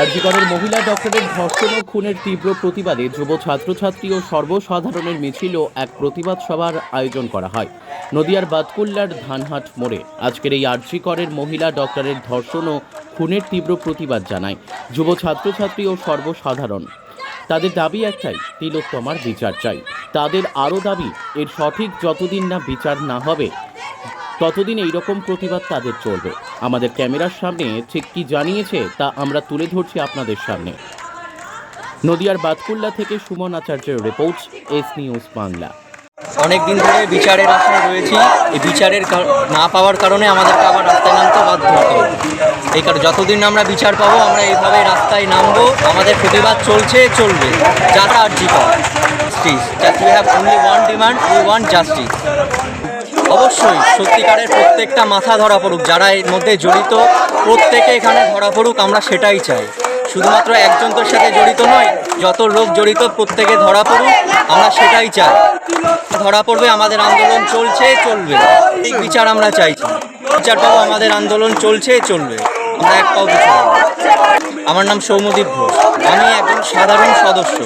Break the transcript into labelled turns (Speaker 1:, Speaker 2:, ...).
Speaker 1: আরজিকরের মহিলা ডক্টরের ধর্ষণ ও খুনের তীব্র প্রতিবাদে যুব ছাত্রছাত্রী ও সর্বসাধারণের মিছিল ও এক প্রতিবাদ সভার আয়োজন করা হয়। নদিয়ার বাতকুল্লার ধানহাট মোড়ে আজকের এই আরজিকরের মহিলা ডক্টরের ধর্ষণ ও খুনের তীব্র প্রতিবাদ জানায় যুব ছাত্রছাত্রী ও সর্বসাধারণ। তাদের দাবি একটাই, তিলোত্তমার বিচার চাই। তাদের আরও দাবি, এর সঠিক যতদিন না বিচার না হবে ততদিন এইরকম প্রতিবাদ তাদের চলবে। আমাদের ক্যামেরার সামনে ঠিক কি জানিয়েছে তা আমরা তুলে ধরছি আপনাদের সামনে। নদিয়ার বাতকুল্লা থেকে সুমন আচার্যের রিপোর্ট, এস নিউজ বাংলা।
Speaker 2: অনেক দিন ধরে বিচারের আশায় রয়েছি। এই বিচারের না পাওয়ার কারণে আমাদেরকে আবার রাস্তায় নামতে বাধ্য হতে এই কারণে যতদিন আমরা বিচার পাবো, আমরা এইভাবে রাস্তায় নামবো। আমাদের প্রতিবাদ চলছে, চলবে। যারা আর্জি করে justice one demand we want justice অবশ্যই সত্যিকারের প্রত্যেকটা মাথা ধরা পড়ুক যারা এর মধ্যে জড়িত প্রত্যেকে এখানে ধরা পড়ুক আমরা সেটাই চাই। শুধুমাত্র একজন তোর সাথে জড়িত নয় যত লোক জড়িত প্রত্যেকে ধরা পড়ুক আমরা সেটাই চাই। ধরা পড়বে আমাদের আন্দোলন চলছে চলবে। এই বিচার আমরা চাইছি বিচার পাবো আমাদের আন্দোলন চলছে চলবে। আমরা এক পাও আমার নাম সৌমদীপ ঘোষ। আমি একজন সাধারণ সদস্য।